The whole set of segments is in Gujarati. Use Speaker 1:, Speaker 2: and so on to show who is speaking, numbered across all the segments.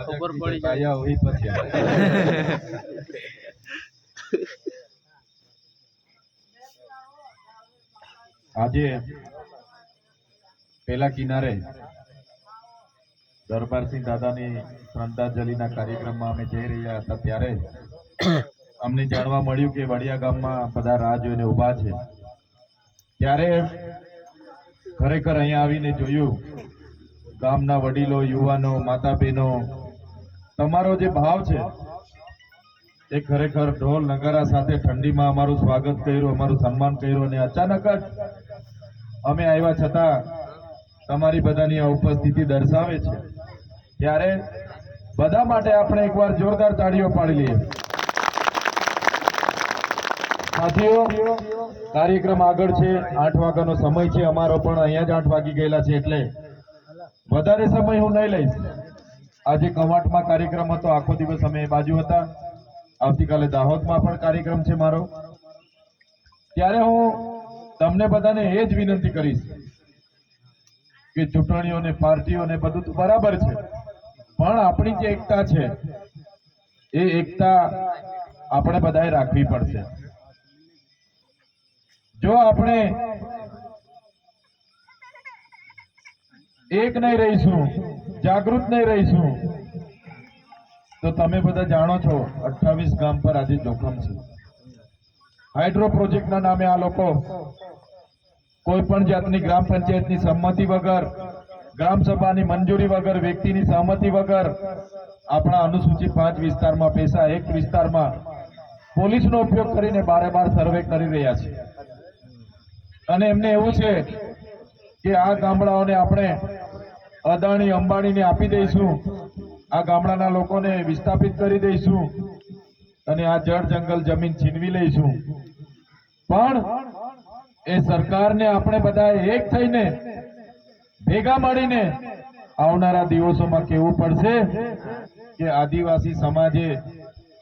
Speaker 1: ખબર પડી જાય હોય પછી આજે પેલા કિનારે દરબારસિંહ દાદાની શ્રદ્ધાંજલિના કાર્યક્રમમાં અમે જઈ રહ્યા હતા ત્યારે અમને જાણવા મળ્યું કે વડિયા ગામમાં બધા રાહ જોઈને ઊભા છે. ત્યારે ખરેખર અહીંયા આવીને જોયું, ગામના વડીલો, યુવાનો માતા બહેનો તમારો જે ભાવ છે, એ ખરેખર ઢોલ નગારા સાથે ઠંડીમાં અમારું સ્વાગત કર્યું, અમારું સન્માન કર્યું અને અચાનક જ અમે આવ્યા છતાં તમારી બધાની આ ઉપસ્થિતિ દર્શાવે છે. ત્યારે બધા માટે આપણે એકવાર જોરદાર તાળીઓ પાડી લઈએ. સાથીઓ, કાર્યક્રમ આગળ છે. આઠ વાગ્યાનો સમય છે. અમારો પણ અહીંયા જ આઠ વાગી ગયેલા છે એટલે વધારે સમય હું નહીં લઈશ. આજે કવાંટમાં કાર્યક્રમ હતો. આખો દિવસ અમે બાજુ હતા. આવતીકાલે દાહોદમાં પણ કાર્યક્રમ છે મારો. ત્યારે હું તમને બધાને એ જ વિનંતી કરીશ કે ચૂંટણીઓને, પાર્ટીઓને બધું તો બરાબર છે. પણ આપણી જે એકતા છે, એ એકતા આપણે બધાએ રાખવી પડશે. જો આપણે એક નહીં રહીશું, જાગૃત નહીં રહીશું, તો તમે બધા જાણો છો અઠ્ઠાવીસ ગામ પર આજે જોખમ છે. હાઇડ્રો પ્રોજેક્ટના નામે આ લોકો કોઈ પણ જાતની ગ્રામ પંચાયતની સંમતિ વગર, ગ્રામ સભાની મંજૂરી વગર, વ્યક્તિની સહમતિ વગર આપણા અનુસૂચિત પાંચ વિસ્તારમાં, પૈસા એક વિસ્તારમાં પોલીસનો ઉપયોગ કરીને બારે બાર સર્વે કરી રહ્યા છે. અને એમને એવું છે કે આ ગામડાઓને આપણે અદાણી, અંબાણીને આપી દઈશું. આ ગામડાના લોકોને વિસ્થાપિત કરી દઈશું અને આ જળ જંગલ જમીન છીનવી લઈશું. પણ એ સરકારને આપણે બધા એક થઈને ભેગા મળીને આવનારા દિવસોમાં કહેવું પડશે કે આદિવાસી સમાજે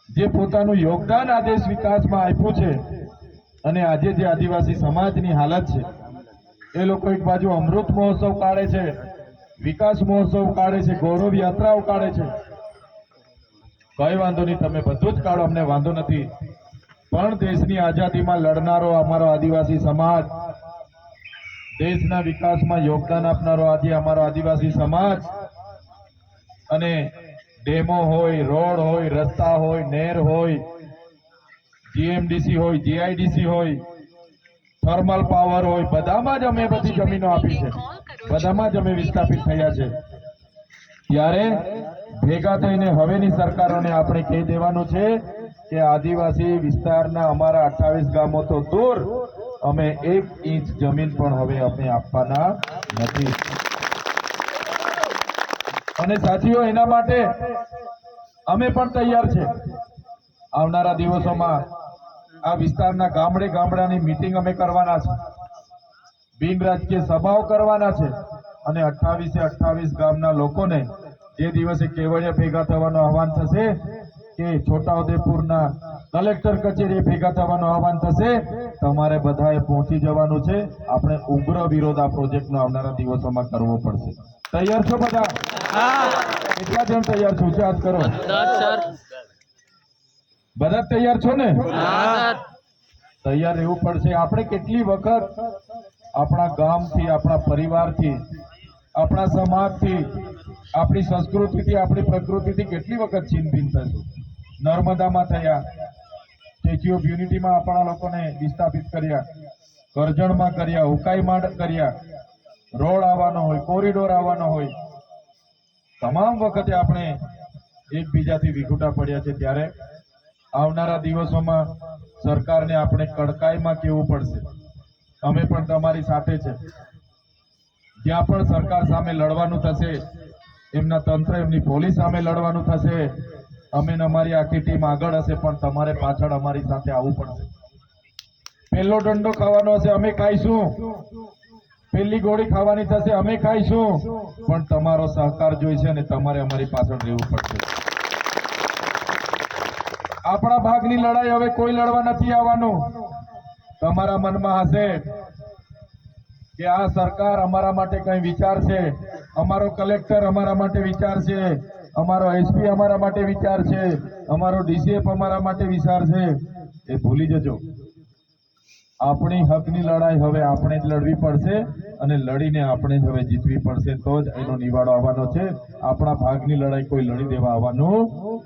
Speaker 1: જે પોતાનું યોગદાન આ વિકાસમાં આપ્યું છે અને આજે જે આદિવાસી સમાજની હાલત છે, એ લોકો એક બાજુ અમૃત મહોત્સવ કાઢે છે, વિકાસ મહોત્સવ કાઢે છે, ગૌરવ યાત્રાઓ કાઢે છે. કઈ વાંધો નહીં, તમે બધું જ કાઢો, અમને વાંધો નથી. પણ દેશની આઝાદીમાં લડનારો અમારો આદિવાસી સમાજ, દેશના વિકાસમાં યોગદાન આપનારો આજે અમારો આદિવાસી સમાજ. અને ડેમો હોય, રોડ હોય, રસ્તા હોય નહેર હોય જીએમડીસી હોય, જીઆઈડીસી હોય, થર્મલ પાવર હોય, બધામાં જ અમે બધી જમીનો આપી છે. બધામાં જ અમે વિસ્થાપિત થયા છે. ત્યારે ભેગા થઈને હવેની સરકારોને આપણે કહી દેવાનું છે કે આદિવાસી વિસ્તારના અમારા અઠાવીસ ગામો તો દૂર અમે એક ઇંચ જમીન પણ હવે અમે આપવાના નથી. અને સાથીઓ, એના માટે અમે પણ તૈયાર છે. આવનારા દિવસોમાં આ વિસ્તારના ગામડે ગામડાની મિટિંગ અમે કરવાના છે. બિન રાજકીય સભાઓ કરવાના છે અને અઠાવીસે અઠ્ઠાવીસ ગામના લોકોને જે દિવસે કેવડિયા ભેગા થવાનું આહવાન થશે કે છોટાઉદેપુરના કલેક્ટર કચેરીએ ભેગા થવાનું આહવાન થશે તમારે બધાએ પહોંચી જવાનું છે. આપણે ઉગ્ર વિરોધ આ પ્રોજેક્ટનો આવનારા દિવસોમાં કરવો પડશે. તૈયાર છો બધા? કેટલા જણ તૈયાર છો? ચાર કરો. બધા તૈયાર છો ને? તૈયાર રહેવું પડશે. આપણે કેટલી વખત આપણા ગામથી આપણા પરિવારથી આપણા સમાજથી આપણી સંસ્કૃતિથી આપણી પ્રકૃતિથી કેટલી વખત છીનભીન થશું? નર્મદામાં થયા સ્ટેચ્યુ ઓફ યુનિટીમાં આપણા લોકોને વિસ્થાપિત કર્યા કરજણમાં કર્યા ઉકાઈમાં કર્યા રોડ આવવાનો હોય કોરિડોર આવવાનો હોય. તમામ વખતે આપણે એકબીજાથી વિખૂટા પડ્યા છે ત્યારે આવનારા દિવસોમાં સરકારને આપણે કડકાઈમાં કહેવું પડશે? અમે પણ તમારી સાથે છે. જ્યાં પણ સરકાર સામે લડવાનું થશે, એમના તંત્ર, એમની પોલીસ સામે લડવાનું થશે, અમે અમારી આખી ટીમ આગળ હશે, પણ તમારે પાછળ અમારી સાથે આવવું પડશે. પહેલો દંડો ખાવાનો હશે, અમે ખાઈશું. પહેલી ગોળી ખાવાની થશે, અમે ખાઈશું. પણ તમારો સહકાર જોઈશે અને તમારે અમારી પાછળ રહેવું પડશે. આપણા ભાગની લડાઈ હવે કોઈ લડવા નથી આવવાનું. તમારા મનમાં હશે કે આ સરકાર અમારા માટે કંઈ વિચારશે અમારો કલેક્ટર અમારા માટે વિચાર છે? અમારો એસપી અમારા માટે વિચાર છે? અમારો ડીસીએફ અમારા માટે વિચાર છે? એ ભૂલી જજો. આપણી હકની લડાઈ હવે આપણે જ લડવી પડશે અને લડીને આપણે જ હવે જીતવી પડશે. તો જ એનો નિવાડો આવવાનો છે. આપણા ભાગની લડાઈ કોઈ લડી દેવા આવવાનું